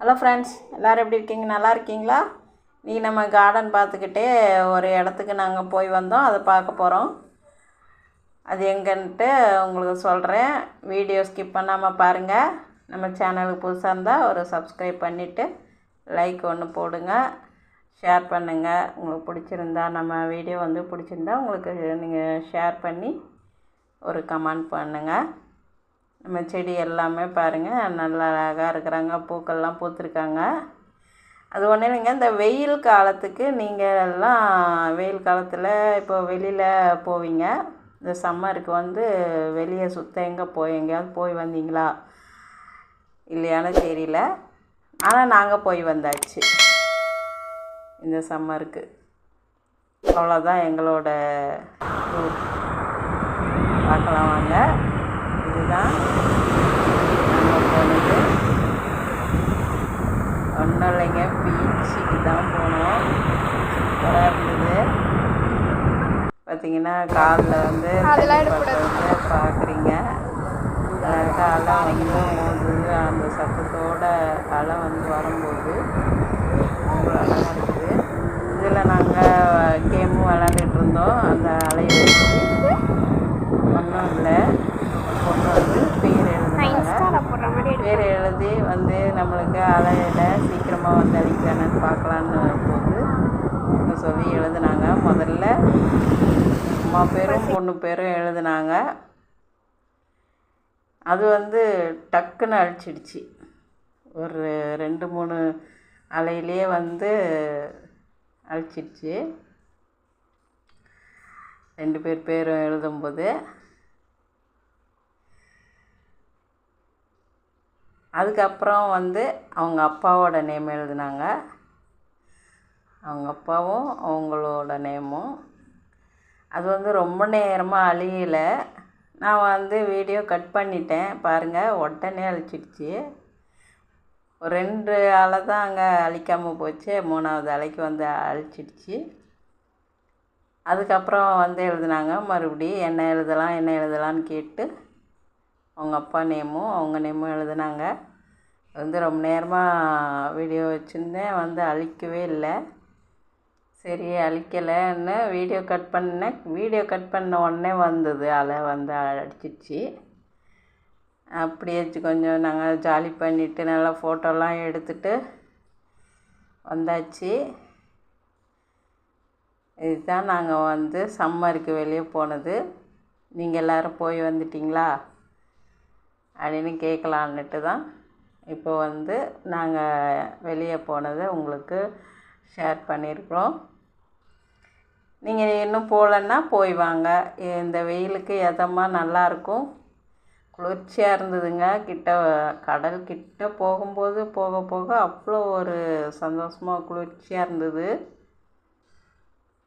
Hello friends எல்லோரும் எப்படி இருக்கீங்க? நல்லா இருக்கீங்களா? நீ நம்ம கார்டன் பார்த்துக்கிட்டே ஒரு இடத்துக்கு நாங்கள் போய் வந்தோம். அதை பார்க்க போகிறோம் அது எங்கன்ட்டு உங்களுக்கு சொல்கிறேன் வீடியோ ஸ்கிப் பண்ணாமல் பாருங்கள் நம்ம சேனலுக்கு புதுசாக இருந்தால் ஒரு சப்ஸ்கிரைப் பண்ணிவிட்டு லைக் ஒன்று போடுங்க. ஷேர் பண்ணுங்கள் உங்களுக்கு பிடிச்சிருந்தா நம்ம வீடியோ வந்து பிடிச்சிருந்தா உங்களுக்கு நீங்கள் ஷேர் பண்ணி ஒரு கமெண்ட் பண்ணுங்கள் நம்ம செடி எல்லாமே பாருங்கள் நல்லா அழகாக இருக்கிறாங்க. பூக்கள்லாம் பூத்துருக்காங்க. அது ஒன்றும் இல்லைங்க. இந்த வெயில் காலத்துக்கு நீங்கள் எல்லாம் வெயில் காலத்தில் இப்போ வெளியில் போவீங்க. இந்த சம்மருக்கு வந்து வெளியே சுத்த எங்கே போய் எங்கேயாவது போய் வந்தீங்களா? இல்லையான்னு தெரியல. ஆனால் நாங்கள் போய் வந்தாச்சு. இந்த சம்மருக்கு. அவ்வளோதான் எங்களோட பார்க்கலாம் வாங்க. இதுதான் நாங்கள் போனது ஒன்றும் இல்லைங்க பீச்சுக்கு தான் போனோம். சூப்பராக இருந்தது பார்த்தீங்கன்னா காலில் வந்து பார்க்குறீங்க அலை வந்து மோதுது அந்த சத்தத்தோட அலை வந்து வரும்போது ரொம்ப அழகாக இருக்குது. இதில் நாங்கள் கேமும் விளாண்டுட்டு இருந்தோம். அந்த அலையை வச்சு ஒன்றும் இல்லை பொண்ணு வந்து பேர் நான் எழுதுனாங்க இன்ஸ்டாவில் போடுற மாதிரி எழுதி வந்து நம்மளுக்கு அலையில் சீக்கிரமாக வந்து அழிக்கிறானு பார்க்கலான்னு போது இங்க சொல்லி எழுதுனாங்க. முதல்ல அம்மா பேரும் பொண்ணு பேரும் எழுதுனாங்க. அது வந்து டக்குன்னு அழிச்சிடுச்சு. ஒரு ரெண்டு மூணு அலையிலே வந்து அழிச்சிடுச்சு. ரெண்டு பேர் பேரும் எழுதும்போது அதுக்கப்புறம் வந்து அவங்க அப்பாவோட நேம் எழுதினாங்க. அவங்க அப்பாவும் அவங்களோட நேமும் அது வந்து ரொம்ப நேரமாக அழியலை. நான் வந்து வீடியோ கட் பண்ணிட்டேன். பாருங்கள் உடனே அழிச்சிடுச்சு. ஒரு ரெண்டு ஆளை தான் அங்கே அழிக்காமல் போச்சு. மூணாவது அலைக்கு வந்து அழிச்சிடுச்சு. அதுக்கப்புறம் வந்து எழுதினாங்க மறுபடியும் என்ன எழுதலாம் என்ன எழுதலான்னு கேட்டு அவங்க அப்பா நேமும் அவங்க நேமும் எழுதுனாங்க. வந்து ரொம்ப நேரமாக வீடியோ வச்சுருந்தேன். வந்து அழிக்கவே இல்லை. சரி அழிக்கலைன்னு வீடியோ கட் பண்ணேன். வீடியோ கட் பண்ண உடனே வந்தது. அலை வந்து அடிச்சிடுச்சு அப்படியே கொஞ்சம் நாங்கள் ஜாலி பண்ணிவிட்டு நல்லா ஃபோட்டோலாம் எடுத்துட்டு வந்தாச்சு. இதுதான் நாங்கள் வந்து சம்மருக்கு வெளியே போனது. நீங்கள் எல்லோரும் போய் வந்துட்டிங்களா? அப்படின்னு கேட்கலான்னுட்டு தான் இப்போ வந்து நாங்கள் வெளியே போனதை உங்களுக்கு ஷேர் பண்ணியிருக்கிறோம். நீங்கள் இன்னும் போகலன்னா போய் வாங்க. இந்த வெயிலுக்கு எதமாக நல்லாயிருக்கும் குளிர்ச்சியாக இருந்ததுங்க. கிட்ட கடல் கிட்ட போகும்போது போக போக அவ்வளோ ஒரு சந்தோஷமாக குளிர்ச்சியாக இருந்தது.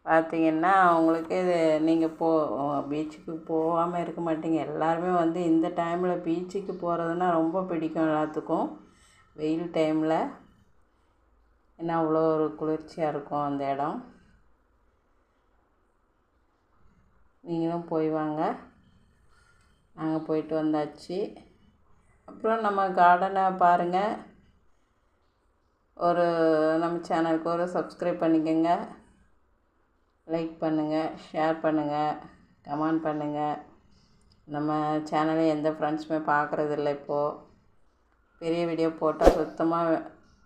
பார்த்தீங்கன்னா அவங்களுக்கு இது நீங்கள் போ பீச்சுக்கு போகாமல் இருக்க மாட்டீங்க. எல்லாருமே வந்து இந்த டைமில் பீச்சுக்கு போகிறதுனா ரொம்ப பிடிக்கும் எல்லாத்துக்கும். வெயில் டைமில் ஏன்னா அவ்வளோ ஒரு குளிர்ச்சியாக இருக்கும் அந்த இடம். நீங்களும் போய் வாங்க. நாங்கள் போயிட்டு வந்தாச்சு. அப்புறம் நம்ம கார்டனை பாருங்கள் ஒரு நம்ம சேனலுக்கு ஒரு சப்ஸ்கிரைப் பண்ணிக்கோங்க. லைக் பண்ணுங்கள் ஷேர் பண்ணுங்கள் கமெண்ட் பண்ணுங்கள் நம்ம சேனலை எந்த ஃப்ரெண்ட்ஸுமே பார்க்குறதில்ல இப்போது பெரிய வீடியோ போட்டால் சுத்தமாக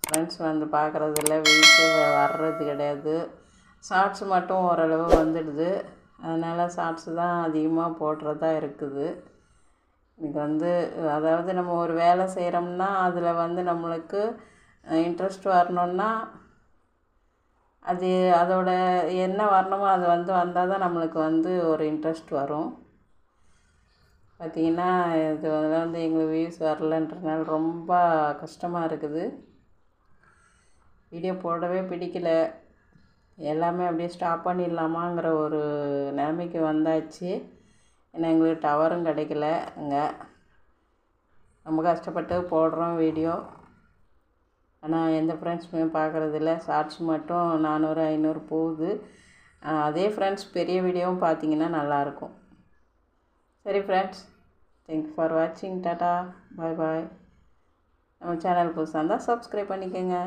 ஃப்ரெண்ட்ஸ் வந்து பார்க்குறதில்ல. வீட்டு வர்றது கிடையாது. ஷார்ட்ஸ் மட்டும் ஓரளவு வந்துடுது. அதனால் ஷார்ட்ஸு தான் அதிகமாக போடுறதா இருக்குது. இன்றைக்கி வந்து அதாவது நம்ம ஒரு வேலை செய்கிறோம்னா அதில் வந்து நம்மளுக்கு இன்ட்ரெஸ்ட் வரணுன்னா அது அதோட என்ன வரணுமோ அது வந்து வந்தால் தான் நம்மளுக்கு வந்து ஒரு இன்ட்ரெஸ்ட் வரும். பார்த்திங்கன்னா இது வந்து எங்களுக்கு வியூஸ் வரலன்றனால ரொம்ப கஷ்டமாக இருக்குது. வீடியோ போடவே பிடிக்கல. எல்லாமே அப்படியே ஸ்டாப் பண்ணிடலாமாங்கிற ஒரு நிலைமைக்கு வந்தாச்சு. ஏன்னா எங்களுக்கு டவரும் கிடைக்கல அங்கே. ரொம்ப கஷ்டப்பட்டு போடுறோம் வீடியோ ஆனால் எந்த ஃப்ரெண்ட்ஸுமே பார்க்குறதில்ல ஷார்ட்ஸ் மட்டும் நானூறு ஐநூறு போகுது. அதே ஃப்ரெண்ட்ஸ் பெரிய வீடியோவும் பார்த்தீங்கன்னா நல்லாயிருக்கும் சரி ஃப்ரெண்ட்ஸ் தேங்க்ஸ் ஃபார் வாட்சிங் டாட்டா பாய் பாய் நம்ம சேனல் புதுசாக இருந்தால் சப்ஸ்கிரைப் பண்ணிக்கோங்க.